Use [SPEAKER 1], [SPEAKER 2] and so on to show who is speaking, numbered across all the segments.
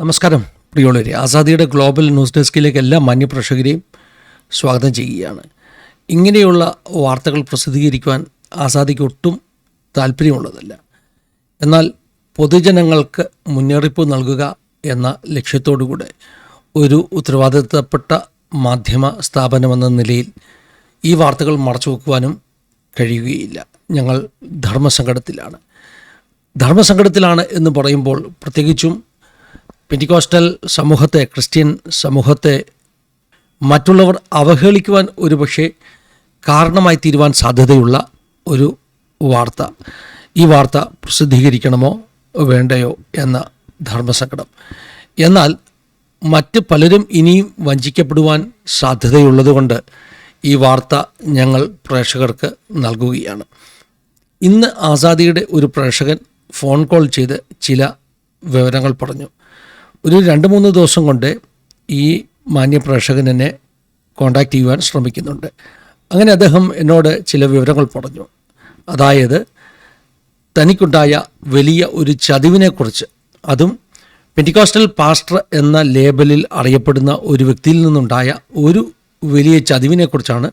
[SPEAKER 1] നമസ്കാരം. പ്രിയോളരെ ആസാദിയുടെ global news ഡെസ്കിലേക്ക് എല്ലാ മാന്യപ്രേക്ഷകരെയും സ്വാഗതം ചെയ്യുകയാണ്. ഇങ്ങനെയുള്ള വാർത്തകൾ പ്രസിദ്ധീകരിക്കുവാൻ ആസാദിക്ക് ഒട്ടും താല്പര്യമുള്ളതല്ല. എന്നാൽ പൊതുജനങ്ങൾക്ക് മുന്നറിയിപ്പ് നൽകുക എന്ന ലക്ഷ്യത്തോടുകൂടെ ഒരു ഉത്തരവാദിത്തപ്പെട്ട മാധ്യമ സ്ഥാപനമെന്ന നിലയിൽ ഈ വാർത്തകൾ മറച്ചു വെക്കുവാനും കഴിയുകയില്ല. ഞങ്ങൾ ധർമ്മസങ്കടത്തിലാണ്. ധർമ്മസങ്കടത്തിലാണ് എന്ന് പറയുമ്പോൾ പ്രത്യേകിച്ചും പെന്റിക്കോസ്റ്റൽ സമൂഹത്തെ ക്രിസ്ത്യൻ സമൂഹത്തെ മറ്റുള്ളവർ അവഹേളിക്കുവാൻ ഒരുപക്ഷെ കാരണമായി തീരുവാൻ സാധ്യതയുള്ള ഒരു വാർത്ത. ഈ വാർത്ത പ്രസിദ്ധീകരിക്കണമോ വേണ്ടയോ എന്ന ധർമ്മസങ്കടം. എന്നാൽ മറ്റ് പലരും ഇനിയും വഞ്ചിക്കപ്പെടുവാൻ സാധ്യതയുള്ളതുകൊണ്ട് ഈ വാർത്ത ഞങ്ങൾ പ്രേക്ഷകർക്ക് നൽകുകയാണ്. ഇന്ന് ആസാദിയുടെ ഒരു പ്രേക്ഷകൻ ഫോൺ കോൾ ചെയ്ത് ചില വിവരങ്ങൾ പറഞ്ഞു. ഒരു രണ്ട് മൂന്ന് ദിവസം കൊണ്ട് ഈ മാന്യ പ്രേക്ഷകൻ എന്നെ കോണ്ടാക്ട് ചെയ്യുവാൻ ശ്രമിക്കുന്നുണ്ട്. അങ്ങനെ അദ്ദേഹം എന്നോട് ചില വിവരങ്ങൾ പറഞ്ഞു. അതായത് തനിക്കുണ്ടായ വലിയ ഒരു ചതിവിനെക്കുറിച്ച്. അതും പെന്റിക്കോസ്റ്റൽ പാസ്റ്റർ എന്ന ലേബലിൽ അറിയപ്പെടുന്ന ഒരു വ്യക്തിയിൽ നിന്നുണ്ടായ ഒരു വലിയ ചതിവിനെക്കുറിച്ചാണ്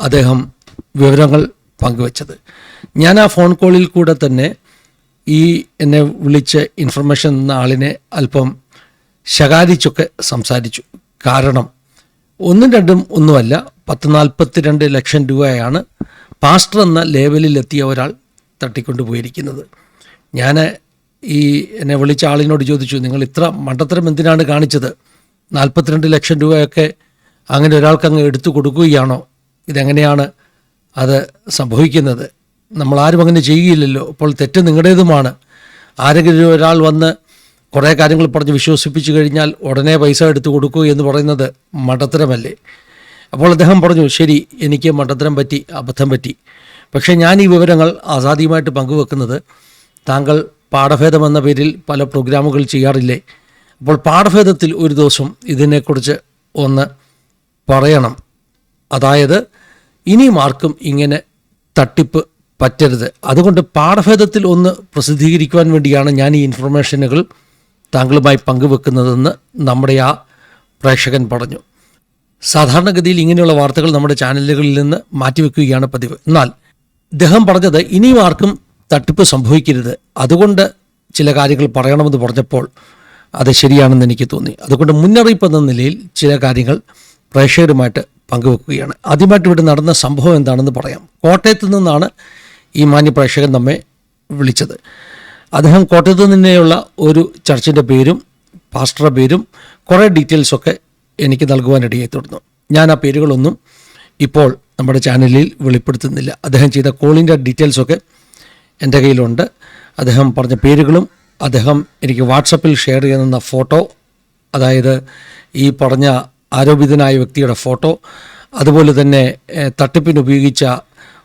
[SPEAKER 1] അദ്ദേഹം വിവരങ്ങൾ പങ്കുവച്ചത്. ഞാൻ ആ ഫോൺ കോളിൽ കൂടെ തന്നെ ഈ എന്നെ വിളിച്ച് ഇൻഫർമേഷൻ എന്ന ആളിനെ അല്പം ശകാരിച്ചൊക്കെ സംസാരിച്ചു. കാരണം ഒന്നും രണ്ടും ഒന്നുമല്ല പത്ത് നാൽപ്പത്തിരണ്ട് ലക്ഷം രൂപയാണ് പാസ്റ്റർ എന്ന ലേവലിൽ എത്തിയ ഒരാൾ തട്ടിക്കൊണ്ടു പോയിരിക്കുന്നത് ഞാൻ ഈ എന്നെ വിളിച്ച ആളിനോട് ചോദിച്ചു നിങ്ങൾ ഇത്ര മണ്ടത്തരം എന്തിനാണ് കാണിച്ചത്? നാൽപ്പത്തിരണ്ട് ലക്ഷം രൂപയൊക്കെ അങ്ങനെ ഒരാൾക്ക് അങ്ങ് എടുത്തു കൊടുക്കുകയാണോ? ഇതെങ്ങനെയാണ് അത് സംഭവിക്കുന്നത്? നമ്മൾ ആരും അങ്ങനെ ചെയ്യുകയില്ലല്ലോ അപ്പോൾ തെറ്റ് നിങ്ങളുടേതുമാണ്. ആരെങ്കിലും ഒരാൾ വന്ന് കുറേ കാര്യങ്ങൾ പറഞ്ഞ് വിശ്വസിപ്പിച്ചു കഴിഞ്ഞാൽ ഉടനെ പൈസ എടുത്തു കൊടുക്കൂ എന്ന് പറയുന്നത് മണ്ടത്തരമല്ലേ? അപ്പോൾ അദ്ദേഹം പറഞ്ഞു ശരി എനിക്ക് മണ്ടത്തരം പറ്റി അബദ്ധം പറ്റി. പക്ഷേ ഞാൻ ഈ വിവരങ്ങൾ ആസാദിയുമായിട്ട് പങ്കുവെക്കുന്നത് താങ്കൾ പാഠഭേദം എന്ന പേരിൽ പല പ്രോഗ്രാമുകൾ ചെയ്യാറില്ലേ? അപ്പോൾ പാഠഭേദത്തിൽ ഒരു ദിവസം ഇതിനെക്കുറിച്ച് ഒന്ന് പറയണം. അതായത് ഇനിയും ആർക്കും ഇങ്ങനെ തട്ടിപ്പ് പറ്റരുത്. അതുകൊണ്ട് പാഠഭേദത്തിൽ ഒന്ന് പ്രസിദ്ധീകരിക്കുവാൻ വേണ്ടിയാണ് ഞാൻ ഈ ഇൻഫർമേഷനുകൾ താങ്കളുമായി പങ്കുവെക്കുന്നതെന്ന് നമ്മുടെ ആ പ്രേക്ഷകൻ പറഞ്ഞു. സാധാരണഗതിയിൽ ഇങ്ങനെയുള്ള വാർത്തകൾ നമ്മുടെ ചാനലുകളിൽ നിന്ന് മാറ്റിവെക്കുകയാണ് പതിവ്. എന്നാൽ ഇദ്ദേഹം പറഞ്ഞത് ഇനിയും ആർക്കും തട്ടിപ്പ് സംഭവിക്കരുത്. അതുകൊണ്ട് ചില കാര്യങ്ങൾ പറയണമെന്ന് പറഞ്ഞപ്പോൾ അത് ശരിയാണെന്ന് എനിക്ക് തോന്നി. അതുകൊണ്ട് മുന്നറിയിപ്പ് എന്ന നിലയിൽ ചില കാര്യങ്ങൾ പ്രേക്ഷകരുമായിട്ട് പങ്കുവെക്കുകയാണ്. ആദ്യമായിട്ട് ഇവിടെ നടന്ന സംഭവം എന്താണെന്ന് പറയാം. കോട്ടയത്ത് നിന്നാണ് ഈ മാന്യ പ്രേക്ഷകൻ നമ്മെ വിളിച്ചത്. അദ്ദേഹം കോട്ടയത്ത് നിന്നെയുള്ള ഒരു ചർച്ചിന്റെ പേരും പാസ്റ്ററുടെ പേരും കുറേ ഡീറ്റെയിൽസൊക്കെ എനിക്ക് നൽകുവാനിടയായി തുടർന്നു. ഞാൻ ആ പേരുകളൊന്നും ഇപ്പോൾ നമ്മുടെ ചാനലിൽ വെളിപ്പെടുത്തുന്നില്ല. അദ്ദേഹം ചെയ്ത കോളിന്റെ ഡീറ്റെയിൽസൊക്കെ എന്റെ കയ്യിലുണ്ട്. അദ്ദേഹം പറഞ്ഞ പേരുകളും അദ്ദേഹം എനിക്ക് വാട്സപ്പിൽ ഷെയർ ചെയ്യുന്ന ഫോട്ടോ അതായത് ഈ പറഞ്ഞ ആരോപിതനായ വ്യക്തിയുടെ ഫോട്ടോ അതുപോലെ തന്നെ തട്ടിപ്പിന് ഉപയോഗിച്ച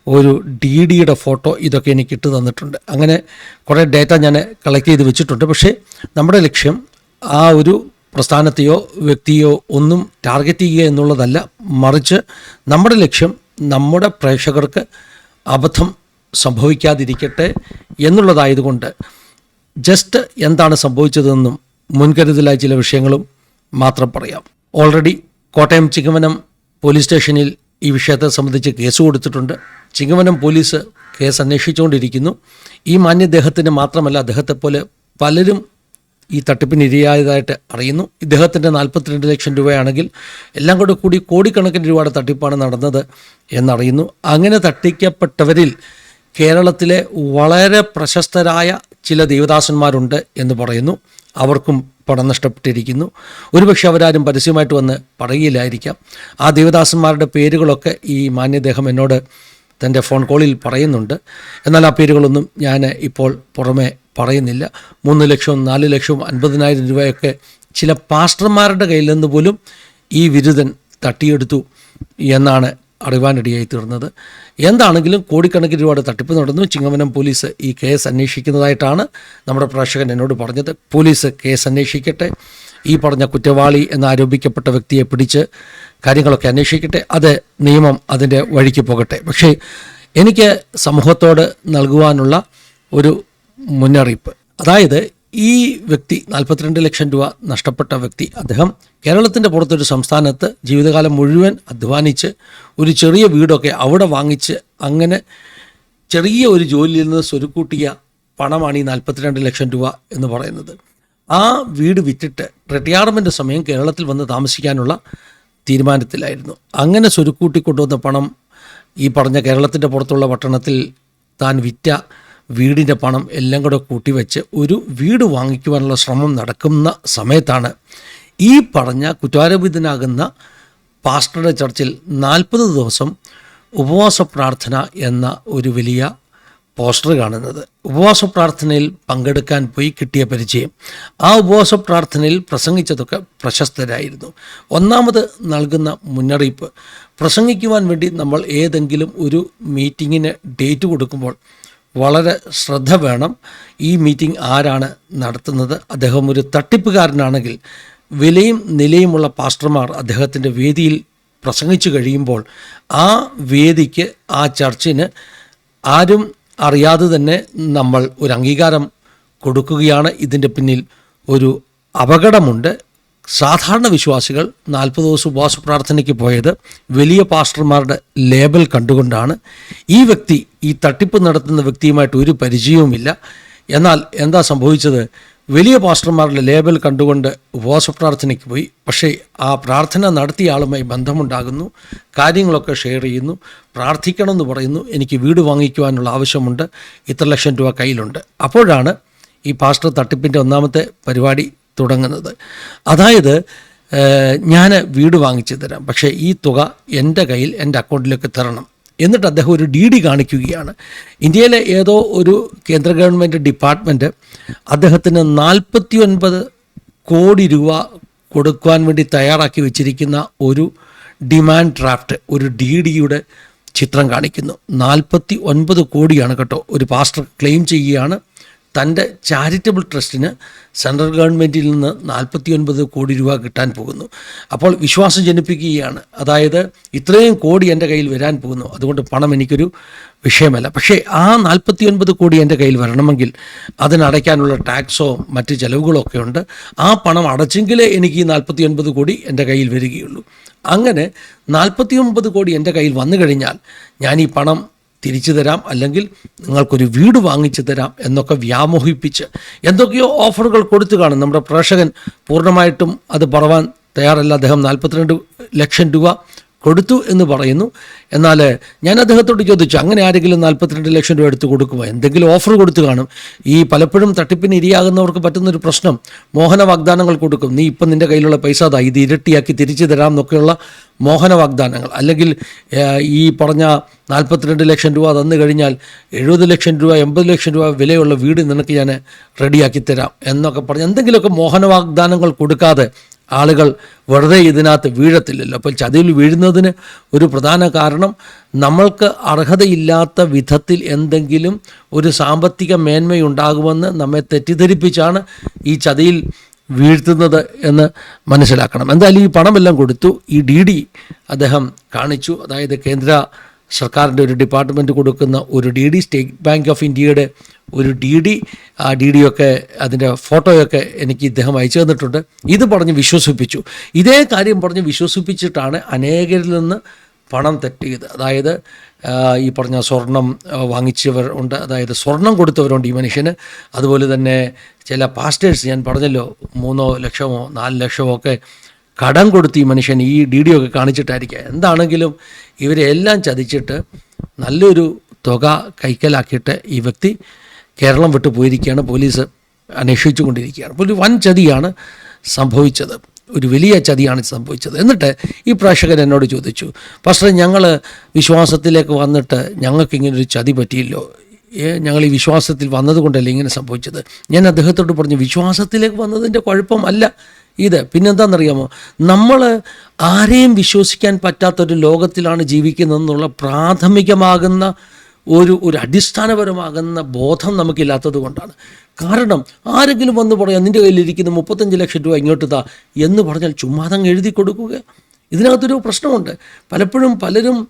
[SPEAKER 1] ഒരു ഡി ഡിയുടെ ഫോട്ടോ ഇതൊക്കെ എനിക്ക് ഇട്ട് തന്നിട്ടുണ്ട്. അങ്ങനെ കുറേ ഡേറ്റ ഞാൻ കളക്ട് ചെയ്ത് വെച്ചിട്ടുണ്ട്. പക്ഷേ നമ്മുടെ ലക്ഷ്യം ആ ഒരു പ്രസ്ഥാനത്തെയോ വ്യക്തിയോ ഒന്നും ടാർഗറ്റ് ചെയ്യുക എന്നുള്ളതല്ല. മറിച്ച് നമ്മുടെ ലക്ഷ്യം നമ്മുടെ പ്രേക്ഷകർക്ക് അബദ്ധം സംഭവിക്കാതിരിക്കട്ടെ എന്നുള്ളതായതുകൊണ്ട് ജസ്റ്റ് എന്താണ് സംഭവിച്ചതെന്നും മുൻകരുതലായ ചില വിഷയങ്ങളും മാത്രം പറയാം. ഓൾറെഡി കോട്ടയം ചിങ്ങവനം പോലീസ് സ്റ്റേഷനിൽ ഈ വിഷയത്തെ സംബന്ധിച്ച് കേസ് കൊടുത്തിട്ടുണ്ട്. ചിങ്ങവനം പോലീസ് കേസ് അന്വേഷിച്ചുകൊണ്ടിരിക്കുന്നു. ഈ മാന്യദേഹത്തിന് മാത്രമല്ല അദ്ദേഹത്തെ പോലെ പലരും ഈ തട്ടിപ്പിന് ഇരയായതായിട്ട് അറിയുന്നു. ഇദ്ദേഹത്തിന്റെ നാൽപ്പത്തിരണ്ട് ലക്ഷം രൂപയാണെങ്കിൽ എല്ലാം കൂടെ കൂടി കോടിക്കണക്കിന് രൂപയുടെ തട്ടിപ്പാണ് നടന്നത് എന്നറിയുന്നു. അങ്ങനെ തട്ടിക്കപ്പെട്ടവരിൽ കേരളത്തിലെ വളരെ പ്രശസ്തരായ ചില ദേവദാസന്മാരുണ്ട് എന്ന് പറയുന്നു. അവർക്കും പണം നഷ്ടപ്പെട്ടിരിക്കുന്നു. ഒരുപക്ഷെ അവരാരും പരസ്യമായിട്ട് വന്ന് പറയുകയില്ലായിരിക്കാം. ആ ദേവദാസന്മാരുടെ പേരുകളൊക്കെ ഈ മാന്യദേഹം എന്നോട് തന്റെ ഫോൺ കോളിൽ പറയുന്നുണ്ട്. എന്നാൽ ആ പേരുകളൊന്നും ഞാൻ ഇപ്പോൾ പുറമെ പറയുന്നില്ല. മൂന്ന് ലക്ഷവും നാല് ലക്ഷവും അൻപതിനായിരം രൂപയൊക്കെ ചില പാസ്റ്റർമാരുടെ കയ്യിൽ നിന്ന് പോലും ഈ വിരുദൻ തട്ടിയെടുത്തു എന്നാണ് അറിവാനിടയായി തീർന്നത് എന്താണെങ്കിലും കോടിക്കണക്കിന് രൂപയുടെ തട്ടിപ്പ് നടന്നു. ചിങ്ങമനം പോലീസ് ഈ കേസ് അന്വേഷിക്കുന്നതായിട്ടാണ് നമ്മുടെ പ്രേക്ഷകൻ എന്നോട് പറഞ്ഞത്. പോലീസ് കേസ് അന്വേഷിക്കട്ടെ. ഈ പറഞ്ഞ കുറ്റവാളി എന്നാരോപിക്കപ്പെട്ട വ്യക്തിയെ പിടിച്ച് കാര്യങ്ങളൊക്കെ അന്വേഷിക്കട്ടെ. അത് നിയമം അതിന്റെ വഴിക്ക് പോകട്ടെ. പക്ഷേ എനിക്ക് സമൂഹത്തോട് നൽകുവാനുള്ള ഒരു മുന്നറിയിപ്പ്. അതായത് ഈ വ്യക്തി നാൽപ്പത്തിരണ്ട് ലക്ഷം രൂപ നഷ്ടപ്പെട്ട വ്യക്തി അദ്ദേഹം കേരളത്തിന്റെ പുറത്തൊരു സംസ്ഥാനത്ത് ജീവിതകാലം മുഴുവൻ അധ്വാനിച്ച് ഒരു ചെറിയ വീടൊക്കെ അവിടെ വാങ്ങിച്ച് അങ്ങനെ ചെറിയ ഒരു ജോലിയിൽ നിന്ന് സ്വരുക്കൂട്ടിയ പണമാണ് ഈ നാൽപ്പത്തിരണ്ട് ലക്ഷം രൂപ എന്ന് പറയുന്നത്. ആ വീട് വിറ്റിട്ട് റിട്ടയർമെന്റ് സമയം കേരളത്തിൽ വന്ന് താമസിക്കാനുള്ള തീരുമാനത്തിലായിരുന്നു. അങ്ങനെ സ്വരുക്കൂട്ടി കൊണ്ടുവന്ന പണം ഈ പറഞ്ഞ കേരളത്തിന്റെ പുറത്തുള്ള പട്ടണത്തിൽ താൻ വിറ്റ വീടിന്റെ പണം എല്ലാം കൂടെ കൂട്ടിവെച്ച് ഒരു വീട് വാങ്ങിക്കുവാനുള്ള ശ്രമം നടക്കുന്ന സമയത്താണ് ഈ പറഞ്ഞ കുറ്റാരോപിതനാകുന്ന പാസ്റ്ററുടെ ചർച്ചിൽ നാൽപ്പത് ദിവസം ഉപവാസ പ്രാർത്ഥന എന്ന ഒരു വലിയ പോസ്റ്റർ കാണുന്നത്. ഉപവാസ പ്രാർത്ഥനയിൽ പങ്കെടുക്കാൻ പോയി കിട്ടിയ പരിചയം. ആ ഉപവാസ പ്രാർത്ഥനയിൽ പ്രസംഗിച്ചതൊക്കെ പ്രശസ്തരായിരുന്നു. ഒന്നാമത് നൽകുന്ന മുന്നറിയിപ്പ്. പ്രസംഗിക്കുവാൻ വേണ്ടി നമ്മൾ ഏതെങ്കിലും ഒരു മീറ്റിങ്ങിന് ഡേറ്റ് കൊടുക്കുമ്പോൾ വളരെ ശ്രദ്ധ വേണം. ഈ മീറ്റിംഗ് ആരാണ് നടത്തുന്നത്? അദ്ദേഹം ഒരു തട്ടിപ്പുകാരനാണെങ്കിൽ വിലയും നിലയുമുള്ള പാസ്റ്റർമാർ അദ്ദേഹത്തിന്റെ വേദിയിൽ പ്രസംഗിച്ചു കഴിയുമ്പോൾ ആ വേദിക്ക് ആ ചർച്ചിന് ആരും അറിയാതെ തന്നെ നമ്മൾ ഒരു അംഗീകാരം കൊടുക്കുകയാണ്. ഇതിന്റെ പിന്നിൽ ഒരു അപകടമുണ്ട്. സാധാരണ വിശ്വാസികൾ നാൽപ്പത് ദിവസം ഉപവാസ പ്രാർത്ഥനയ്ക്ക് പോയത് വലിയ പാസ്റ്റർമാരുടെ ലേബൽ കണ്ടുകൊണ്ടാണ്. ഈ വ്യക്തി ഈ തട്ടിപ്പ് നടത്തുന്ന വ്യക്തിയുമായിട്ട് ഒരു പരിചയവുമില്ല. എന്നാൽ എന്താ സംഭവിച്ചത്? വലിയ പാസ്റ്റർമാരുടെ ലേബൽ കണ്ടുകൊണ്ട് ഉപവാസ പ്രാർത്ഥനയ്ക്ക് പോയി. പക്ഷേ ആ പ്രാർത്ഥന നടത്തിയ ആളുമായി ബന്ധമുണ്ടാകുന്നു. കാര്യങ്ങളൊക്കെ ഷെയർ ചെയ്യുന്നു. പ്രാർത്ഥിക്കണമെന്ന് പറയുന്നു. എനിക്ക് വീട് വാങ്ങിക്കുവാനുള്ള ആവശ്യമുണ്ട്. ഇത്ര ലക്ഷം രൂപ കയ്യിലുണ്ട്. അപ്പോഴാണ് ഈ പാസ്റ്റർ തട്ടിപ്പിന്റെ ഒന്നാമത്തെ പരിപാടി തുടങ്ങുന്നത്. അതായത് ഞാൻ വീട് വാങ്ങിച്ചു തരാം. പക്ഷേ ഈ തുക എന്റെ കയ്യിൽ എന്റെ അക്കൗണ്ടിലേക്ക് തരണം. എന്നിട്ട് അദ്ദേഹം ഒരു ഡി ഡി കാണിക്കുകയാണ്. ഇന്ത്യയിലെ ഏതോ ഒരു കേന്ദ്ര ഗവൺമെന്റ് ഡിപ്പാർട്ട്മെന്റ് അദ്ദേഹത്തിന് നാൽപ്പത്തി ഒൻപത് കോടി രൂപ കൊടുക്കുവാൻ വേണ്ടി തയ്യാറാക്കി വെച്ചിരിക്കുന്ന ഒരു ഡിമാൻഡ് ഡ്രാഫ്റ്റ് ഒരു ഡി ഡിയുടെ ചിത്രം കാണിക്കുന്നു. നാൽപ്പത്തി ഒൻപത് കോടിയാണ് കേട്ടോ ഒരു പാസ്റ്റർ ക്ലെയിം ചെയ്യുകയാണ്. തന്റെ ചാരിറ്റബിൾ ട്രസ്റ്റിന് സെൻട്രൽ ഗവൺമെന്റിൽ നിന്ന് നാൽപ്പത്തി ഒൻപത് കോടി രൂപ കിട്ടാൻ പോകുന്നു. അപ്പോൾ വിശ്വാസം ജനിപ്പിക്കുകയാണ്. അതായത് ഇത്രയും കോടി എന്റെ കയ്യിൽ വരാൻ പോകുന്നു. അതുകൊണ്ട് പണം എനിക്കൊരു വിഷയമല്ല. പക്ഷേ ആ നാൽപ്പത്തി ഒൻപത് കോടി എന്റെ കയ്യിൽ വരണമെങ്കിൽ അതിനടയ്ക്കാനുള്ള ടാക്സോ മറ്റ് ചിലവുകളോ ഒക്കെ ഉണ്ട്. ആ പണം അടച്ചെങ്കിലേ എനിക്ക് ഈ നാൽപ്പത്തി ഒൻപത് കോടി എന്റെ കയ്യിൽ വരികയുള്ളൂ. അങ്ങനെ നാൽപ്പത്തി ഒൻപത് കോടി എന്റെ കയ്യിൽ വന്നു കഴിഞ്ഞാൽ ഞാൻ ഈ പണം തിരിച്ചു തരാം അല്ലെങ്കിൽ നിങ്ങൾക്കൊരു വീട് വാങ്ങിച്ചു തരാം എന്നൊക്കെ വ്യാമോഹിപ്പിച്ച് എന്തൊക്കെയോ ഓഫറുകൾ കൊടുത്തു കാണും. നമ്മുടെ പ്രേക്ഷകൻ പൂർണമായിട്ടും അത് പറവാൻ തയ്യാറല്ല. അദ്ദേഹം നാൽപ്പത്തിരണ്ട് ലക്ഷം രൂപ കൊടുത്തു എന്ന് പറയുന്നു. എന്നാൽ ഞാൻ അദ്ദേഹത്തോട് ചോദിച്ചു അങ്ങനെ ആരെങ്കിലും നാൽപ്പത്തിരണ്ട് ലക്ഷം രൂപ എടുത്ത് കൊടുക്കുമോ? എന്തെങ്കിലും ഓഫർ കൊടുത്തു കാണും. ഈ പലപ്പോഴും തട്ടിപ്പിന് ഇരയാകുന്നവർക്ക് പറ്റുന്നൊരു പ്രശ്നം മോഹന വാഗ്ദാനങ്ങൾ കൊടുക്കും. നീ ഇപ്പം നിന്റെ കയ്യിലുള്ള പൈസ അതാ ഇത് ഇരട്ടിയാക്കി തിരിച്ചു തരാം എന്നൊക്കെയുള്ള മോഹന വാഗ്ദാനങ്ങൾ അല്ലെങ്കിൽ ഈ പറഞ്ഞ നാൽപ്പത്തിരണ്ട് ലക്ഷം രൂപ തന്നു കഴിഞ്ഞാൽ എഴുപത് ലക്ഷം രൂപ എൺപത് ലക്ഷം രൂപ വിലയുള്ള വീട് നിനക്ക് ഞാൻ റെഡിയാക്കി തരാം എന്നൊക്കെ പറഞ്ഞ് എന്തെങ്കിലുമൊക്കെ മോഹന വാഗ്ദാനങ്ങൾ കൊടുക്കാതെ ആളുകൾ വെറുതെ ഇതിനകത്ത് വീഴത്തില്ലല്ലോ. അപ്പോൾ ചതിയിൽ വീഴുന്നതിന് ഒരു പ്രധാന കാരണം നമ്മൾക്ക് അർഹതയില്ലാത്ത വിധത്തിൽ എന്തെങ്കിലും ഒരു സാമ്പത്തിക മേന്മയുണ്ടാകുമെന്ന് നമ്മെ തെറ്റിദ്ധരിപ്പിച്ചാണ് ഈ ചതിയിൽ വീഴ്ത്തുന്നത് എന്ന് മനസ്സിലാക്കണം. എന്തായാലും ഈ പണമെല്ലാം കൊടുത്തു. ഈ ഡി ഡി അദ്ദേഹം കാണിച്ചു. അതായത് കേന്ദ്ര സർക്കാരിന്റെ ഒരു ഡിപ്പാർട്ട്മെന്റ് കൊടുക്കുന്ന ഒരു D D State Bank of ഇന്ത്യയുടെ ഒരു ഡി ഡി ആ ഡി ഡിയൊക്കെ അതിന്റെ ഫോട്ടോയൊക്കെ എനിക്ക് ഇദ്ദേഹം അയച്ചു തന്നിട്ടുണ്ട്. ഇത് പറഞ്ഞ് വിശ്വസിപ്പിച്ചു. ഇതേ കാര്യം പറഞ്ഞ് വിശ്വസിപ്പിച്ചിട്ടാണ് അനേകരിൽ നിന്ന് പണം തെറ്റിയത്. അതായത് ഈ പറഞ്ഞ സ്വർണം വാങ്ങിച്ചവർ ഉണ്ട്. അതായത് സ്വർണം കൊടുത്തവരുണ്ട് ഈ മനുഷ്യന്. അതുപോലെ തന്നെ ചില പാസ്റ്റേഴ്സ് ഞാൻ പറഞ്ഞല്ലോ മൂന്നോ ലക്ഷമോ നാല് ലക്ഷമോ ഒക്കെ കടം കൊടുത്ത് ഈ മനുഷ്യൻ ഈ ഡി ഡി ഒക്കെ കാണിച്ചിട്ടായിരിക്കുക എന്താണെങ്കിലും ഇവരെ എല്ലാം ചതിച്ചിട്ട് നല്ലൊരു തുക കൈക്കലാക്കിയിട്ട് ഈ വ്യക്തി കേരളം വിട്ടു പോയിരിക്കുകയാണ്. പോലീസ് അന്വേഷിച്ചു കൊണ്ടിരിക്കുകയാണ്. ഒരു വൻ ചതിയാണ് സംഭവിച്ചത്. ഒരു വലിയ ചതിയാണ് സംഭവിച്ചത്. എന്നിട്ട് ഈ പ്രേക്ഷകൻ എന്നോട് ചോദിച്ചു പക്ഷേ ഞങ്ങൾ വിശ്വാസത്തിലേക്ക് വന്നിട്ട് ഞങ്ങൾക്ക് ഇങ്ങനൊരു ചതി പറ്റിയില്ലോ? ഞങ്ങൾ ഈ വിശ്വാസത്തിൽ വന്നതുകൊണ്ടല്ലേ ഇങ്ങനെ സംഭവിച്ചത്? ഞാൻ അദ്ദേഹത്തോട് പറഞ്ഞു വിശ്വാസത്തിലേക്ക് വന്നതിന്റെ കുഴപ്പമല്ല ഇത്. പിന്നെന്താണെന്നറിയാമോ? നമ്മൾ ആരെയും വിശ്വസിക്കാൻ പറ്റാത്തൊരു ലോകത്തിലാണ് ജീവിക്കുന്നതെന്നുള്ള പ്രാഥമികമാകുന്ന ഒരു ഒരു അടിസ്ഥാനപരമാകുന്ന ബോധം നമുക്കില്ലാത്തത് കൊണ്ടാണ്. കാരണം ആരെങ്കിലും വന്ന് പറയാം നിന്റെ കയ്യിലിരിക്കുന്ന മുപ്പത്തഞ്ച് ലക്ഷം രൂപ ഇങ്ങോട്ട് താ എന്ന് പറഞ്ഞാൽ ചുമ്മാതങ്ങ് എഴുതി കൊടുക്കുക. ഇതിനകത്തൊരു പ്രശ്നമുണ്ട്. പലപ്പോഴും പലരും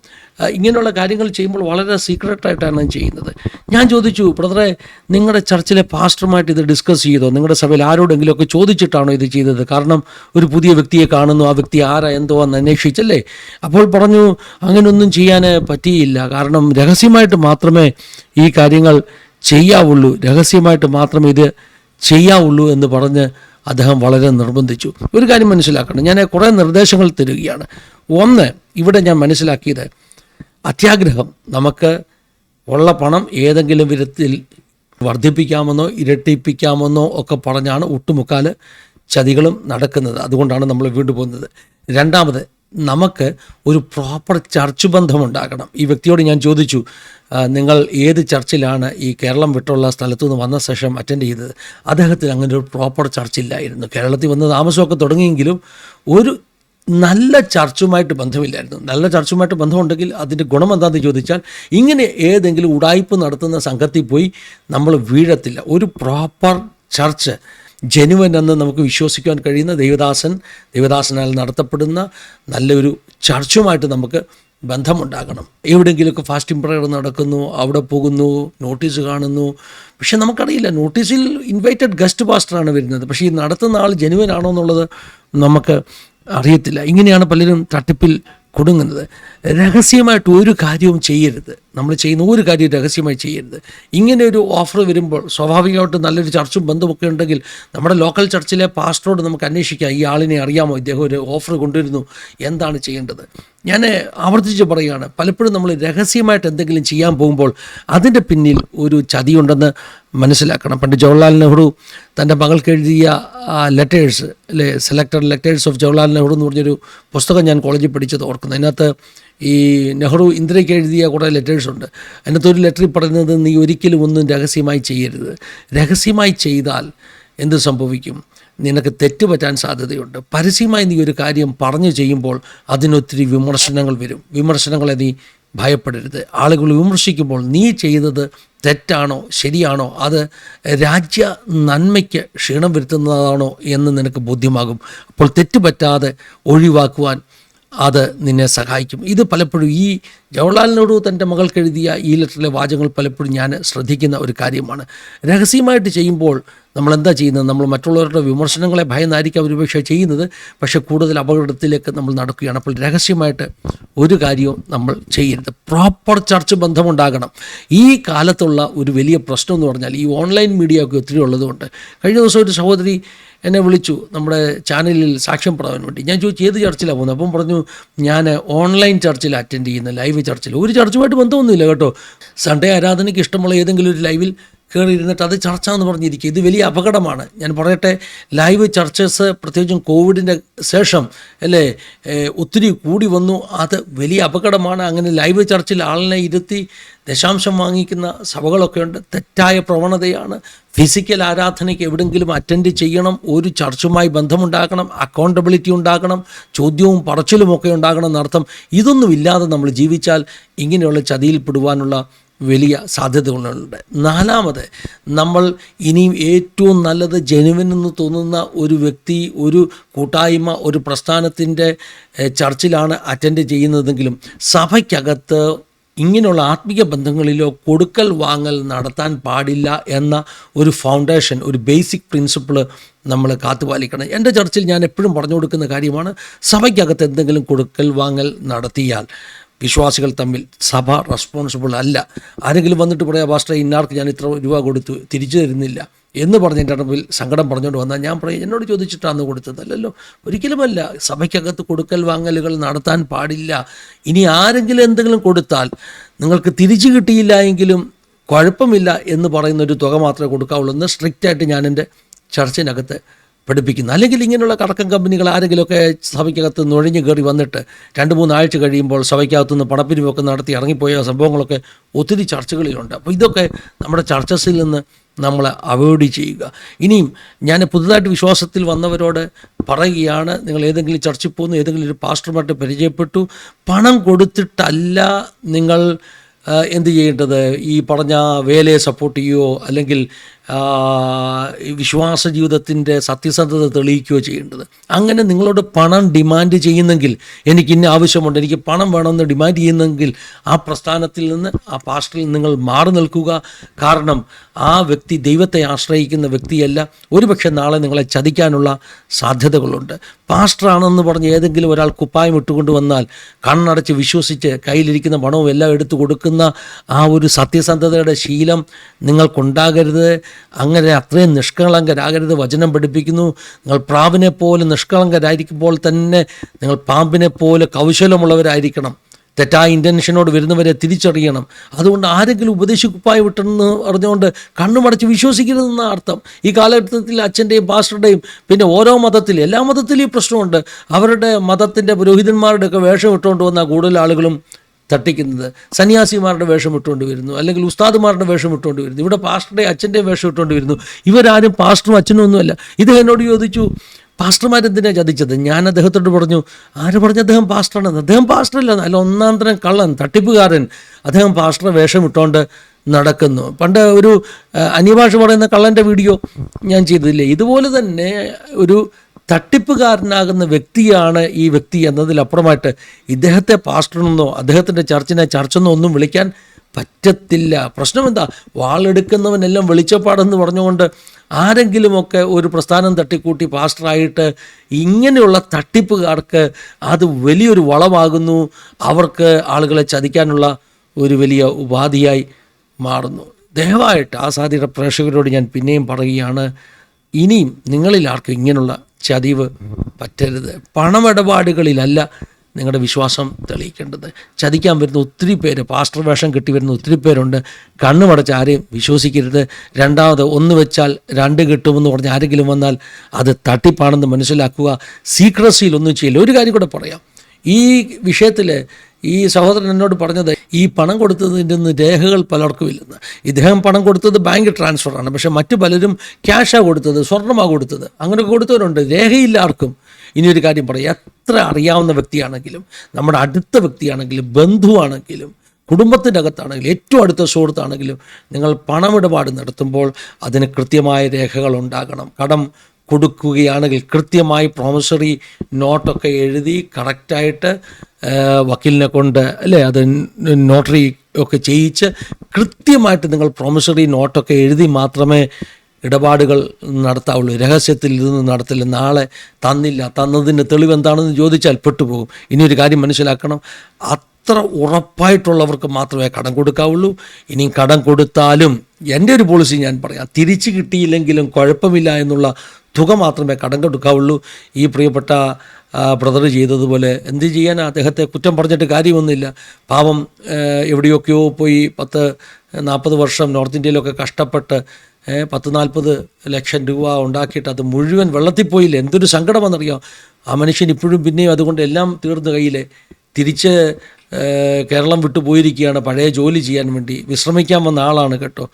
[SPEAKER 1] ഇങ്ങനെയുള്ള കാര്യങ്ങൾ ചെയ്യുമ്പോൾ വളരെ സീക്രട്ടായിട്ടാണ് ചെയ്യുന്നത്. ഞാൻ ചോദിച്ചു ബ്രദറെ നിങ്ങളുടെ ചർച്ചിലെ പാസ്റ്ററുമായിട്ട് ഇത് ഡിസ്കസ് ചെയ്തോ? നിങ്ങളുടെ സഭയിൽ ആരോടെങ്കിലുമൊക്കെ ചോദിച്ചിട്ടാണോ ഇത് ചെയ്തത്? കാരണം ഒരു പുതിയ വ്യക്തിയെ കാണുന്നു ആ വ്യക്തി ആരാ എന്തോ എന്ന് അന്വേഷിച്ചല്ലേ? അപ്പോൾ പറഞ്ഞു അങ്ങനെയൊന്നും ചെയ്യാൻ പറ്റിയില്ല. കാരണം രഹസ്യമായിട്ട് മാത്രമേ ഈ കാര്യങ്ങൾ ചെയ്യാവുള്ളൂ. രഹസ്യമായിട്ട് മാത്രമേ ഇത് ചെയ്യാവുള്ളൂ എന്ന് പറഞ്ഞ് അദ്ദേഹം വളരെ നിർബന്ധിച്ചു. ഒരു കാര്യം മനസ്സിലാക്കണം ഞാൻ കുറേ നിർദ്ദേശങ്ങൾ തരികയാണ്. ഒന്ന് ഇവിടെ ഞാൻ മനസ്സിലാക്കിയത് അത്യാഗ്രഹം. നമുക്ക് ഉള്ള പണം ഏതെങ്കിലും വിധത്തിൽ വർദ്ധിപ്പിക്കാമെന്നോ ഇരട്ടിപ്പിക്കാമെന്നോ ഒക്കെ പറഞ്ഞാണ് ഒട്ടുമുക്കാൽ ചതികളും നടക്കുന്നത്. അതുകൊണ്ടാണ് നമ്മൾ വീണ്ടും പോകുന്നത്. രണ്ടാമത് നമുക്ക് ഒരു പ്രോപ്പർ ചർച്ച് ബന്ധമുണ്ടാകണം. ഈ വ്യക്തിയോട് ഞാൻ ചോദിച്ചു നിങ്ങൾ ഏത് ചർച്ചിലാണ് ഈ കേരളം വിട്ടുള്ള സ്ഥലത്തു നിന്ന് വന്ന ശേഷം അറ്റൻഡ് ചെയ്തത്? അദ്ദേഹത്തിന് അങ്ങനെ ഒരു പ്രോപ്പർ ചർച്ചില്ലായിരുന്നു കേരളത്തിൽ വന്ന് താമസമൊക്കെ തുടങ്ങിയെങ്കിലും ഒരു നല്ല ചർച്ചുമായിട്ട് ബന്ധമില്ലായിരുന്നു. നല്ല ചർച്ചുമായിട്ട് ബന്ധമുണ്ടെങ്കിൽ അതിന്റെ ഗുണം എന്താണെന്ന് ചോദിച്ചാൽ ഇങ്ങനെ ഏതെങ്കിലും ഉടായ്പ് നടത്തുന്ന സംഘത്തിൽ പോയി നമ്മൾ വീഴത്തില്ല. ഒരു പ്രോപ്പർ ചർച്ച് ജനുവൻ എന്ന് നമുക്ക് വിശ്വസിക്കാൻ കഴിയുന്ന ദേവദാസൻ ദേവദാസനാൽ നടത്തപ്പെടുന്ന നല്ലൊരു ചർച്ചുമായിട്ട് നമുക്ക് ബന്ധമുണ്ടാകണം. എവിടെയെങ്കിലുമൊക്കെ ഫാസ്റ്റിംഗ് പ്രയർ നടക്കുന്നു അവിടെ പോകുന്നു നോട്ടീസ് കാണുന്നു. പക്ഷെ നമുക്കറിയില്ല നോട്ടീസിൽ ഇൻവൈറ്റഡ് ഗസ്റ്റ് പാസ്റ്ററാണ് വരുന്നത്. പക്ഷേ ഈ നടത്തുന്ന ആൾ ജനുവൻ ആണോ എന്നുള്ളത് നമുക്ക് അറിയത്തില്ല. ഇങ്ങനെയാണ് പലരും തട്ടിപ്പിൽ കുടുങ്ങുന്നത്. രഹസ്യമായിട്ട് ഒരു കാര്യവും ചെയ്യരുത്. നമ്മൾ ചെയ്യുന്ന ഒരു കാര്യം രഹസ്യമായി ചെയ്യരുത്. ഇങ്ങനെ ഒരു ഓഫർ വരുമ്പോൾ സ്വാഭാവികമായിട്ടും നല്ലൊരു ചർച്ചും ബന്ധമൊക്കെ ഉണ്ടെങ്കിൽ നമ്മുടെ ലോക്കൽ ചർച്ചിലെ പാസ്റ്ററോട് നമുക്ക് അന്വേഷിക്കാം. ഈ ആളിനെ അറിയാമോ? ഇദ്ദേഹം ഒരു ഓഫർ കൊണ്ടുവരുന്നു. എന്താണ് ചെയ്യേണ്ടത്? ഞാൻ ആവർത്തിച്ച് പറയുകയാണ്. പലപ്പോഴും നമ്മൾ രഹസ്യമായിട്ട് എന്തെങ്കിലും ചെയ്യാൻ പോകുമ്പോൾ അതിന്റെ പിന്നിൽ ഒരു ചതിയുണ്ടെന്ന് മനസ്സിലാക്കണം. പണ്ട് ജവഹർലാൽ നെഹ്റു തന്റെ മകൾക്ക് എഴുതിയ ലെറ്റേഴ്സ് അല്ലെ selected letters of Jawaharlal Nehru എന്ന് പറഞ്ഞൊരു പുസ്തകം ഞാൻ കോളേജിൽ പഠിച്ചത് ഓർക്കുന്നു. അതിനകത്ത് ഈ നെഹ്റു ഇന്ദിരയ്ക്ക് എഴുതിയ കുറേ ലെറ്റേഴ്സ് ഉണ്ട്. അതിനകത്ത് ഒരു ലെറ്ററിൽ പറയുന്നത് നീ ഒരിക്കലും ഒന്നും രഹസ്യമായി ചെയ്യരുത്. രഹസ്യമായി ചെയ്താൽ എന്ത് സംഭവിക്കും? നിനക്ക് തെറ്റ് പറ്റാൻ സാധ്യതയുണ്ട്. പരസ്യമായി നീ ഒരു കാര്യം പറഞ്ഞു ചെയ്യുമ്പോൾ അതിനൊത്തിരി വിമർശനങ്ങൾ വരും. വിമർശനങ്ങളെ നീ ഭയപ്പെടരുത്. ആളുകൾ വിമർശിക്കുമ്പോൾ നീ ചെയ്തത് തെറ്റാണോ? ശരിയാണോ? അത് രാജ്യ നന്മയ്ക്ക് ക്ഷീണം വരുത്തുന്നതാണോ എന്ന് നിനക്ക് ബോധ്യമാകും. അപ്പോൾ തെറ്റ് പറ്റാതെ ഒഴിവാക്കുവാൻ അത് നിന്നെ സഹായിക്കും. ഇത് പലപ്പോഴും ഈ ജവഹർലാൽ നെഹ്റു തന്റെ മകൾക്ക് എഴുതിയ ഈ ലെറ്ററിലെ വാചകങ്ങൾ പലപ്പോഴും ഞാൻ ശ്രദ്ധിക്കുന്ന ഒരു കാര്യമാണ്. രഹസ്യമായിട്ട് ചെയ്യുമ്പോൾ നമ്മൾ എന്താ ചെയ്യുന്നത്? നമ്മൾ മറ്റുള്ളവരുടെ വിമർശനങ്ങളെ ഭയന്നായിരിക്കാം ഒരുപക്ഷെ ചെയ്യുന്നത്. പക്ഷേ കൂടുതൽ അപകടത്തിലേക്ക് നമ്മൾ നടക്കുകയാണ്. അപ്പോൾ രഹസ്യമായിട്ട് ഒരു കാര്യവും നമ്മൾ ചെയ്യരുത്. പ്രോപ്പർ ചർച്ച് ബന്ധമുണ്ടാകണം. ഈ കാലത്തുള്ള ഒരു വലിയ പ്രശ്നം എന്ന് പറഞ്ഞാൽ ഈ ഓൺലൈൻ മീഡിയ ഒക്കെ ഒത്തിരി ഉള്ളതുകൊണ്ട് കഴിഞ്ഞ ദിവസം ഒരു സഹോദരി എന്നെ വിളിച്ചു. നമ്മുടെ ചാനലിൽ സാക്ഷ്യം പറയാൻ വേണ്ടി. ഞാൻ ചോദിച്ചു ഏത് ചർച്ചിലാണ് പോകുന്നത്? അപ്പം പറഞ്ഞു ഞാൻ ഓൺലൈൻ ചർച്ചിൽ അറ്റൻഡ് ചെയ്യുന്ന ലൈവ് ചർച്ചിൽ. ഒരു ചർച്ചുമായിട്ട് ബന്ധമൊന്നുമില്ല കേട്ടോ. സൺഡേ ആരാധനയ്ക്ക് ഇഷ്ടമുള്ള ഏതെങ്കിലും ഒരു ലൈവിൽ കയറി ഇരുന്നിട്ട് അത് ചർച്ച എന്ന് പറഞ്ഞിരിക്കുക ഇത് വലിയ അപകടമാണ്. ഞാൻ പറയട്ടെ ലൈവ് ചർച്ചസ് പ്രത്യേകിച്ചും കോവിഡിന്റെ ശേഷം അല്ലേ ഒത്തിരി കൂടി വന്നു. അത് വലിയ അപകടമാണ്. അങ്ങനെ ലൈവ് ചർച്ചിൽ ആളിനെ ഇരുത്തി ദശാംശം വാങ്ങിക്കുന്ന സഭകളൊക്കെ ഉണ്ട്. തെറ്റായ പ്രവണതയാണ്. ഫിസിക്കൽ ആരാധനയ്ക്ക് എവിടെങ്കിലും അറ്റൻഡ് ചെയ്യണം. ഒരു ചർച്ചുമായി ബന്ധമുണ്ടാക്കണം അക്കൗണ്ടബിലിറ്റി ഉണ്ടാകണം. ചോദ്യവും പറച്ചിലുമൊക്കെ ഉണ്ടാകണം എന്നർത്ഥം. ഇതൊന്നും ഇല്ലാതെ നമ്മൾ ജീവിച്ചാൽ ഇങ്ങനെയുള്ള ചതിയിൽപ്പെടുവാനുള്ള വലിയ സാധ്യത ഉണ്ട് നാലാമത് നമ്മൾ ഇനിയും ഏറ്റവും നല്ലത് ജനുവൻ എന്ന് തോന്നുന്ന ഒരു വ്യക്തി ഒരു കൂട്ടായ്മ ഒരു പ്രസ്ഥാനത്തിന്റെ ചർച്ചിലാണ് അറ്റൻഡ് ചെയ്യുന്നതെങ്കിലും സഭയ്ക്കകത്ത് ഇങ്ങനെയുള്ള ആത്മീയ ബന്ധങ്ങളിലോ കൊടുക്കൽ വാങ്ങൽ നടത്താൻ പാടില്ല എന്ന ഒരു ഫൗണ്ടേഷൻ ഒരു ബേസിക് പ്രിൻസിപ്പിൾ നമ്മൾ കാത്തുപാലിക്കണം. എന്റെ ചർച്ചിൽ ഞാൻ എപ്പോഴും പറഞ്ഞു കൊടുക്കുന്ന കാര്യമാണ് സഭയ്ക്കകത്ത് എന്തെങ്കിലും കൊടുക്കൽ വാങ്ങൽ നടത്തിയാൽ. വിശ്വാസികൾ തമ്മിൽ സഭ റെസ്പോൺസിബിൾ അല്ല. ആരെങ്കിലും വന്നിട്ട് പറയാം പാസ്റ്റർ ഇന്നാർക്ക് ഞാൻ ഇത്ര രൂപ കൊടുത്തു തിരിച്ചു തരുന്നില്ല. എന്ന് പറഞ്ഞ് എന്റെ മുമ്പിൽ സങ്കടം പറഞ്ഞുകൊണ്ട് വന്നാൽ ഞാൻ പറയും എന്നോട് ചോദിച്ചിട്ടാണ് കൊടുത്തത്? അല്ലല്ലോ. ഒരിക്കലുമല്ല. സഭയ്ക്കകത്ത് കൊടുക്കൽ വാങ്ങലുകൾ നടത്താൻ പാടില്ല. ഇനി ആരെങ്കിലും എന്തെങ്കിലും കൊടുത്താൽ നിങ്ങൾക്ക് തിരിച്ചു കിട്ടിയില്ല എങ്കിലും കുഴപ്പമില്ല എന്ന് പറയുന്ന ഒരു തുക മാത്രമേ കൊടുക്കാവുള്ളൂ. എന്ന് സ്ട്രിക്റ്റായിട്ട് ഞാൻ എന്റെ ചർച്ചിനകത്ത് പഠിപ്പിക്കുന്നു. അല്ലെങ്കിൽ ഇങ്ങനെയുള്ള കടക്കം കമ്പനികൾ ആരെങ്കിലുമൊക്കെ സഭയ്ക്കകത്ത് നുഴഞ്ഞു കയറി വന്നിട്ട് രണ്ട് മൂന്നാഴ്ച കഴിയുമ്പോൾ സഭയ്ക്കകത്തുനിന്ന് പണപ്പിരിവൊക്കെ നടത്തി ഇറങ്ങിപ്പോയ സംഭവങ്ങളൊക്കെ ഒത്തിരി ചർച്ചകളിലുണ്ട്. അപ്പോൾ ഇതൊക്കെ നമ്മുടെ ചർച്ചസിൽ നിന്ന് നമ്മൾ അവോയ്ഡ് ചെയ്യുക. ഇനിയും ഞാൻ പുതുതായിട്ട് വിശ്വാസത്തിൽ വന്നവരോട് പറയുകയാണ് നിങ്ങൾ ഏതെങ്കിലും ചർച്ചിൽ പോകുന്നു ഏതെങ്കിലും ഒരു പാസ്റ്ററുമായിട്ട് പരിചയപ്പെട്ടു. പണം കൊടുത്തിട്ടല്ല നിങ്ങൾ എന്ത് ചെയ്യേണ്ടത്? ഈ പറഞ്ഞ വേലയെ സപ്പോർട്ട് ചെയ്യുകയോ അല്ലെങ്കിൽ വിശ്വാസ ജീവിതത്തിന്റെ സത്യസന്ധത തെളിയിക്കുകയോ ചെയ്യേണ്ടത്. അങ്ങനെ നിങ്ങളോട് പണം ഡിമാൻഡ് ചെയ്യുന്നെങ്കിൽ എനിക്ക് ഇന്ന ആവശ്യമുണ്ട് എനിക്ക് പണം വേണമെന്ന് ഡിമാൻഡ് ചെയ്യുന്നെങ്കിൽ ആ പ്രസ്ഥാനത്തിൽ നിന്ന് ആ പാസ്റ്ററിൽ നിങ്ങൾ മാറി നിൽക്കുക. കാരണം ആ വ്യക്തി ദൈവത്തെ ആശ്രയിക്കുന്ന വ്യക്തിയല്ല. ഒരുപക്ഷെ നാളെ നിങ്ങളെ ചതിക്കാനുള്ള സാധ്യതകളുണ്ട്. പാസ്റ്ററാണെന്ന് പറഞ്ഞ് ഏതെങ്കിലും ഒരാൾ കുപ്പായം ഇട്ടുകൊണ്ട് വന്നാൽ കണ്ണടച്ച് വിശ്വസിച്ച് കയ്യിലിരിക്കുന്ന പണവും എല്ലാം എടുത്തു കൊടുക്കുന്ന ആ ഒരു സത്യസന്ധതയുടെ ശീലം നിങ്ങൾക്കുണ്ടാകരുത്. അങ്ങനെ അത്രയും നിഷ്കളങ്കരാകരുത്. വചനം പഠിപ്പിക്കുന്നു. നിങ്ങൾ പ്രാവിനെ പോലെ നിഷ്കളങ്കരായിരിക്കുമ്പോൾ തന്നെ നിങ്ങൾ പാമ്പിനെ പോലെ കൗശലമുള്ളവരായിരിക്കണം. തെറ്റായ ഇന്റൻഷനോട് വരുന്നവരെ തിരിച്ചറിയണം. അതുകൊണ്ട് ആരെങ്കിലും ഉപദേശിക്കുപ്പായി വിട്ടെന്ന് പറഞ്ഞുകൊണ്ട് കണ്ണുമടച്ച് വിശ്വസിക്കരുതെന്ന അർത്ഥം. ഈ കാലഘട്ടത്തിൽ അച്ഛന്റെയും പാസ്റ്ററുടെയും പിന്നെ ഓരോ മതത്തിലും എല്ലാ മതത്തിലും ഈ പ്രശ്നമുണ്ട്. അവരുടെ മതത്തിന്റെ പുരോഹിതന്മാരുടെയൊക്കെ വേഷം ഇട്ടുകൊണ്ട് വന്ന കൂടുതൽ ആളുകളും തട്ടിക്കുന്നത്. സന്യാസിമാരുടെ വേഷം ഇട്ടുകൊണ്ട് വരുന്നു. അല്ലെങ്കിൽ ഉസ്താദുമാരുടെ വേഷം ഇട്ടുകൊണ്ട് വരുന്നു. ഇവിടെ പാസ്റ്ററുടെ അച്ഛന്റെ വേഷം ഇട്ടുകൊണ്ട് വരുന്നു. ഇവരാരും പാസ്റ്ററും അച്ഛനും ഒന്നുമല്ല ഇത് എന്നോട് ചോദിച്ചു പാസ്റ്റർമാരെന്തിനാണ് ചതിച്ചത്? ഞാൻ അദ്ദേഹത്തോട് പറഞ്ഞു ആര് പറഞ്ഞു അദ്ദേഹം പാസ്റ്ററാണെന്ന്? അദ്ദേഹം പാസ്റ്ററല്ല. അല്ല ഒന്നാം തരം കള്ളൻ തട്ടിപ്പുകാരൻ. അദ്ദേഹം പാസ്റ്ററെ വേഷം ഇട്ടുകൊണ്ട് നടക്കുന്നു. പണ്ട് ഒരു അന്യഭാഷ പറയുന്ന കള്ളന്റെ വീഡിയോ ഞാൻ ചെയ്തതില്ലേ ഇതുപോലെ തന്നെ ഒരു തട്ടിപ്പുകാരനാകുന്ന വ്യക്തിയാണ് ഈ വ്യക്തി എന്നതിലപ്പുറമായിട്ട് ഇദ്ദേഹത്തെ പാസ്റ്ററെന്നോ അദ്ദേഹത്തിന്റെ ചർച്ചിനെ ചർച്ചെന്നോ ഒന്നും വിളിക്കാൻ പറ്റത്തില്ല. പ്രശ്നമെന്താ? വാളെടുക്കുന്നവനെല്ലാം വെളിച്ചപ്പാടെന്ന് പറഞ്ഞുകൊണ്ട് ആരെങ്കിലുമൊക്കെ ഒരു പ്രസ്ഥാനം തട്ടിക്കൂട്ടി പാസ്റ്ററായിട്ട് ഇങ്ങനെയുള്ള തട്ടിപ്പുകാർക്ക് അത് വലിയൊരു വളമാകുന്നു. അവർക്ക് ആളുകളെ ചതിക്കാനുള്ള ഒരു വലിയ ഉപാധിയായി മാറുന്നു. ദയവായിട്ട് ആസാദിയുടെ പ്രേക്ഷകരോട് ഞാൻ പിന്നെയും പറയുകയാണ് ഇനിയും നിങ്ങളിൽ ആർക്കും ഇങ്ങനെയുള്ള ചതിവ് പറ്റരുത്. പണമിടപാടുകളിലല്ല നിങ്ങളുടെ വിശ്വാസം തെളിയിക്കേണ്ടത്. ചതിക്കാൻ വരുന്ന ഒത്തിരി പേര് പാസ്റ്റർ വേഷം കിട്ടി വരുന്ന ഒത്തിരി പേരുണ്ട്. കണ്ണുമടച്ച് ആരെയും വിശ്വസിക്കരുത്. രണ്ടാമത് ഒന്ന് വെച്ചാൽ രണ്ട് കിട്ടുമെന്ന് പറഞ്ഞ് ആരെങ്കിലും വന്നാൽ അത് തട്ടിപ്പാണെന്ന് മനസ്സിലാക്കുക. സീക്രസിയിൽ ഒന്നും ചെയ്യില്ല. ഒരു കാര്യം കൂടെ പറയാം. ഈ വിഷയത്തിൽ ഈ സഹോദരൻ എന്നോട് പറഞ്ഞത് ഈ പണം കൊടുത്തതിന്റെ രേഖകൾ പലർക്കും ഇല്ലെന്ന് ഇദ്ദേഹം പണം കൊടുത്തത് ബാങ്ക് ട്രാൻസ്ഫറാണ് പക്ഷെ മറ്റു പലരും ക്യാഷാണ് കൊടുത്തത് സ്വർണമാണ് കൊടുത്തത്. അങ്ങനെ കൊടുത്തവരുണ്ട്. രേഖയില്ല ആർക്കും. ഇനിയൊരു കാര്യം പറയാം. എത്ര അറിയാവുന്ന വ്യക്തിയാണെങ്കിലും നമ്മുടെ അടുത്ത വ്യക്തിയാണെങ്കിലും ബന്ധുവാണെങ്കിലും കുടുംബത്തിന്റെ അകത്താണെങ്കിലും ഏറ്റവും അടുത്ത സുഹൃത്താണെങ്കിലും നിങ്ങൾ പണമിടപാട് നടത്തുമ്പോൾ അതിന് കൃത്യമായ രേഖകൾ ഉണ്ടാകണം. കടം കൊടുക്കുകയാണെങ്കിൽ കൃത്യമായി പ്രോമിസറി നോട്ടൊക്കെ എഴുതി കറക്റ്റായിട്ട് വക്കീലിനെ കൊണ്ട് അല്ലേ അത് നോട്ടറി ഒക്കെ ചെയ്യിച്ച് കൃത്യമായിട്ട് നിങ്ങൾ പ്രോമിസറി നോട്ടൊക്കെ എഴുതി മാത്രമേ ഇടപാടുകൾ നടത്താവുള്ളൂ. രഹസ്യത്തിൽ ഇതൊന്നും നടത്തില്ല നാളെ തന്നില്ല തന്നതിന് തെളിവ് എന്താണെന്ന് ചോദിച്ചാൽ പെട്ടുപോകും. ഇനിയൊരു കാര്യം മനസ്സിലാക്കണം. അത്ര ഉറപ്പായിട്ടുള്ളവർക്ക് മാത്രമേ കടം കൊടുക്കാവുള്ളൂ. ഇനിയും കടം കൊടുത്താലും എന്റെ ഒരു പോളിസി ഞാൻ പറയാം. തിരിച്ചു കിട്ടിയില്ലെങ്കിലും കുഴപ്പമില്ല എന്നുള്ള തുക മാത്രമേ കടം കൊടുക്കാവുള്ളൂ ഈ പ്രിയപ്പെട്ട ബ്രദർ ചെയ്തതുപോലെ എന്ത് ചെയ്യാനാ? അദ്ദേഹത്തെ കുറ്റം പറഞ്ഞിട്ട് കാര്യമൊന്നുമില്ല. പാവം എവിടെയൊക്കെയോ പോയി പത്ത് നാൽപ്പത് വർഷം നോർത്ത് ഇന്ത്യയിലൊക്കെ കഷ്ടപ്പെട്ട് പത്ത് നാൽപ്പത് ലക്ഷം രൂപ ഉണ്ടാക്കിയിട്ട് അത് മുഴുവൻ വെള്ളത്തിൽ പോയില്ല? എന്തൊരു സങ്കടമെന്നറിയാം ആ മനുഷ്യൻ ഇപ്പോഴും പിന്നെയും അതുകൊണ്ട് എല്ലാം തീർന്നു കയ്യിലെ. തിരിച്ച് കേരളം വിട്ടു പോയിരിക്കുകയാണ്. പഴയ ജോലി ചെയ്യാൻ വേണ്ടി വിശ്രമിക്കാൻ വന്ന ആളാണ് കേട്ടോ.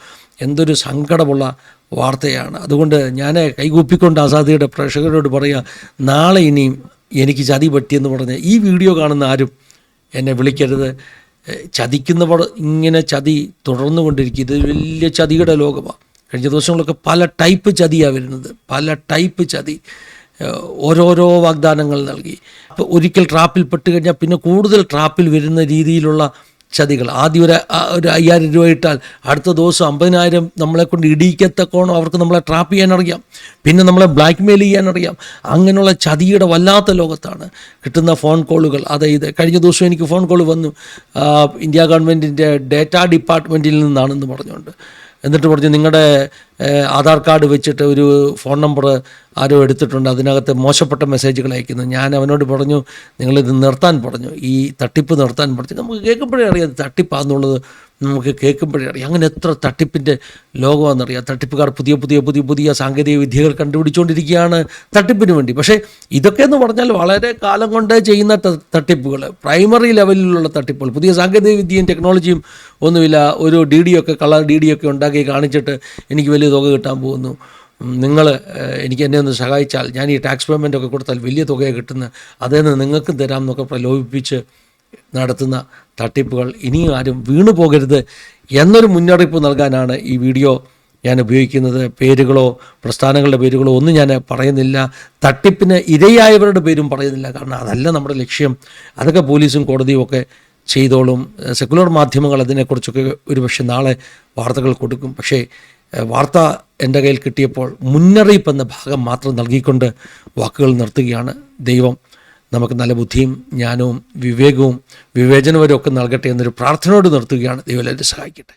[SPEAKER 1] എന്തൊരു സങ്കടമുള്ള വാർത്തയാണ്. അതുകൊണ്ട് ഞാൻ കൈകൂപ്പിക്കൊണ്ട് ആസാദിയുടെ പ്രേക്ഷകരോട് പറയുക നാളെ ഇനിയും എനിക്ക് ചതി പറ്റിയെന്ന് പറഞ്ഞ് ഈ വീഡിയോ കാണുന്ന ആരും എന്നെ വിളിക്കരുത്. ചതിക്കുന്നവർ ഇങ്ങനെ ചതി തുടർന്നു കൊണ്ടിരിക്കും ഇത് വലിയ ചതിയുടെ ലോകമാണ് കഴിഞ്ഞ ദിവസങ്ങളൊക്കെ പല ടൈപ്പ് ചതിയാണ് വരുന്നത്. പല ടൈപ്പ് ചതി. ഓരോരോ വാഗ്ദാനങ്ങൾ നൽകി. അപ്പോൾ ഒരിക്കൽ ട്രാപ്പിൽ പെട്ട് കഴിഞ്ഞാൽ പിന്നെ കൂടുതൽ ട്രാപ്പിൽ വരുന്ന രീതിയിലുള്ള ചതികൾ. ആദ്യം ഒരു ഒരു അയ്യായിരം രൂപ ഇട്ടാൽ അടുത്ത ദിവസം അമ്പതിനായിരം നമ്മളെ കൊണ്ട് ഇടിക്കത്തക്കോണം അവർക്ക് നമ്മളെ ട്രാപ്പ് ചെയ്യാൻ അറിയാം പിന്നെ നമ്മളെ ബ്ലാക്ക് മെയിൽ ചെയ്യാൻ അറിയാം അങ്ങനെയുള്ള ചതിയുടെ വല്ലാത്ത ലോകത്താണ് കിട്ടുന്ന ഫോൺ കോളുകൾ അതായത് കഴിഞ്ഞ ദിവസം എനിക്ക് ഫോൺ കോൾ വന്നു. ഇന്ത്യ ഗവൺമെന്റിന്റെ ഡേറ്റാ ഡിപ്പാർട്ട്മെന്റിൽ നിന്നാണെന്ന് പറഞ്ഞുകൊണ്ട്. എന്നിട്ട് പറഞ്ഞു നിങ്ങളുടെ ആധാർ കാർഡ് വെച്ചിട്ട് ഒരു ഫോൺ നമ്പർ ആരോ എടുത്തിട്ടുണ്ട് അതിനകത്ത് മോശപ്പെട്ട മെസ്സേജുകൾ അയക്കുന്നു. ഞാൻ അവനോട് പറഞ്ഞു നിങ്ങളിത് നിർത്താൻ പറഞ്ഞു. ഈ തട്ടിപ്പ് നിർത്താൻ പറഞ്ഞു. നമുക്ക് കേൾക്കുമ്പോഴേ അറിയാം തട്ടിപ്പാന്നുള്ളത് നമുക്ക് കേൾക്കുമ്പോഴേ അറിയാം. അങ്ങനെ എത്ര തട്ടിപ്പിന്റെ ലോകമാണെന്നറിയാം. തട്ടിപ്പുകാർ പുതിയ പുതിയ പുതിയ പുതിയ സാങ്കേതിക വിദ്യകൾ കണ്ടുപിടിച്ചുകൊണ്ടിരിക്കുകയാണ് തട്ടിപ്പിന് വേണ്ടി. പക്ഷേ ഇതൊക്കെ എന്ന് പറഞ്ഞാൽ വളരെ കാലം കൊണ്ട് ചെയ്യുന്ന തട്ടിപ്പുകൾ. പ്രൈമറി ലെവലിലുള്ള തട്ടിപ്പുകൾ. പുതിയ സാങ്കേതിക വിദ്യയും ടെക്നോളജിയും ഒന്നുമില്ല. ഒരു ഡി ഡി ഒക്കെ കളർ ഡി ഡി ഒക്കെ ഉണ്ടാക്കി കാണിച്ചിട്ട് എനിക്ക് വലിയ തുക കിട്ടാൻ പോകുന്നു. നിങ്ങൾ എനിക്ക് എന്നെ ഒന്ന് സഹായിച്ചാൽ ഞാൻ ഈ ടാക്സ് പേയ്മെന്റ് ഒക്കെ കൊടുത്താൽ വലിയ തുകയാണ് കിട്ടുന്നത്. അതേന്ന് നിങ്ങൾക്കും തരാം എന്നൊക്കെ പ്രലോഭിപ്പിച്ച് നടത്തുന്ന തട്ടിപ്പുകൾ ഇനിയും ആരും വീണു പോകരുത് എന്നൊരു മുന്നറിയിപ്പ് നൽകാനാണ് ഈ വീഡിയോ ഞാൻ ഉപയോഗിക്കുന്നത്. പേരുകളോ പ്രസ്ഥാനങ്ങളുടെ പേരുകളോ ഒന്നും ഞാൻ പറയുന്നില്ല. തട്ടിപ്പിന് ഇരയായവരുടെ പേരും പറയുന്നില്ല. കാരണം അതല്ല നമ്മുടെ ലക്ഷ്യം. അതൊക്കെ പോലീസും കോടതിയും ഒക്കെ ചെയ്തോളും. സെക്കുലർ മാധ്യമങ്ങൾ അതിനെക്കുറിച്ചൊക്കെ ഒരുപക്ഷെ നാളെ വാർത്തകൾ കൊടുക്കും. പക്ഷേ വാർത്ത എന്റെ കയ്യിൽ കിട്ടിയപ്പോൾ മുന്നറിയിപ്പ് എന്ന ഭാഗം മാത്രം നൽകിക്കൊണ്ട് വാക്കുകൾ നിർത്തുകയാണ് ദൈവം. നമുക്ക് നല്ല ബുദ്ധിയും ജ്ഞാനവും വിവേകവും വിവേചനവും ഒക്കെ നൽകട്ടെ എന്നൊരു പ്രാർത്ഥനയോട് നിർത്തുകയാണ് ദൈവം എല്ലാവരും സഹായിക്കട്ടെ.